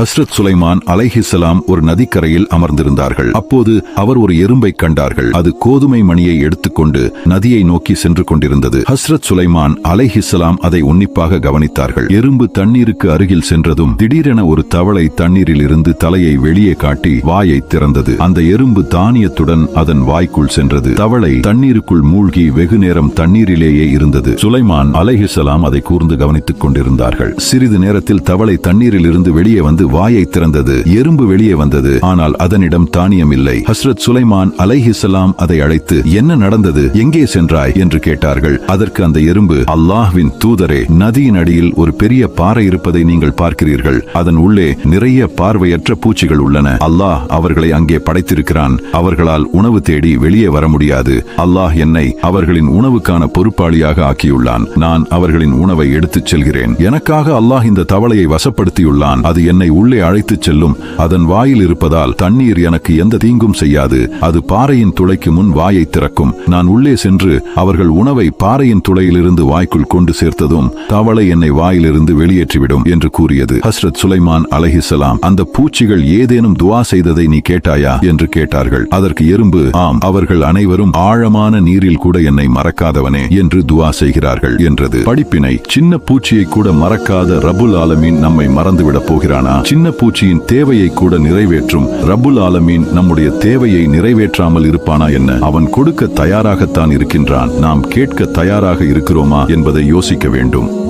ஹஸ்ரத் சுலைமான் அலைஹிசலாம் ஒரு நதிக்கரையில் அமர்ந்திருந்தார்கள். அப்போது அவர் ஒரு எறும்பை கண்டார்கள். அது கோதுமை மணியை எடுத்துக்கொண்டு நதியை நோக்கி சென்று கொண்டிருந்தது. ஹஸ்ரத் சுலைமான் அலைஹிசலாம் அதை உன்னிப்பாக கவனித்தார்கள். எறும்பு தண்ணீருக்கு அருகில் சென்றதும் திடீரென ஒரு தவளை தண்ணீரில் இருந்து தலையை வெளியே காட்டி வாயை திறந்தது. அந்த எறும்பு தானியத்துடன் அதன் வாய்க்குள் சென்றது. தவளை தண்ணீருக்குள் மூழ்கி வெகு நேரம் தண்ணீரிலேயே இருந்தது. சுலைமான் அலைஹிசலாம் அதை கூர்ந்து கவனித்துக் கொண்டிருந்தார்கள். சிறிது நேரத்தில் தவளை தண்ணீரில் இருந்து வெளியே வந்து வாயை திறந்தது எறும்பு வெளியே வந்தது. ஆனால் அதனிடம் தானியம் இல்லை. ஹஸ்ரத் சுலைமான் அலைஹிசலாம் அதை அழைத்து என்ன நடந்தது? எங்கே சென்றாய்? என்று கேட்டார்கள். அதற்கு அந்த எறும்பு அல்லாஹ்வின் தூதரே நதியின் அடியில் ஒரு பெரிய பாறை இருப்பதை நீங்கள் பார்க்கிறீர்கள். அதன் உள்ளே நிறைய பார்வையற்ற பூச்சிகள் உள்ளன. அல்லாஹ் அவர்களை அங்கே படைத்திருக்கிறான். அவர்களால் உணவு தேடி வெளியே வர முடியாது. அல்லாஹ் என்னை அவர்களின் உணவுக்கான பொறுப்பாளியாக ஆக்கியுள்ளான். நான் அவர்களின் உணவை எடுத்துச் செல்கிறேன். எனக்காக அல்லாஹ் இந்த தவளையை வசப்படுத்தியுள்ளான். அது என்னை உள்ளே அழைத்துச் செல்லும். அதன் வாயில் இருப்பதால் தண்ணீர் எனக்கு எந்த தீங்கும் செய்யாது. அது பாறையின் துளைக்கு முன் வாயை திறக்கும். நான் உள்ளே சென்று அவர்கள் உணவை பாறையின் துளையிலிருந்து வாய்க்குள் கொண்டு சேர்த்ததும் தவளை என்னை வாயிலிருந்து வெளியேற்றிவிடும் என்று கூறியது. ஹஸ்ரத் சுலைமான் அலஹிசலாம் அந்த பூச்சிகள் ஏதேனும் துவா செய்ததை நீ கேட்டாயா? என்று கேட்டார்கள். அதற்கு எறும்பு ஆம் அவர்கள் அனைவரும் ஆழமான நீரில் கூட என்னை மறக்காதவனே என்று துவா செய்கிறார்கள் என்றது. படிப்பினை சின்ன பூச்சியை கூட மறக்காத ரபுல் ஆலமீன் நம்மை மறந்துவிடப் போகிறானா? சின்ன பூச்சியின் தேவையை கூட நிறைவேற்றும் ரபுல் ஆலமீன் நம்முடைய தேவையை நிறைவேற்றாமல் இருப்பானா என்ன? அவன் கொடுக்க தயாராகத்தான் இருக்கின்றான். நாம் கேட்க தயாராக இருக்கிறோமா என்பதை யோசிக்க வேண்டும்.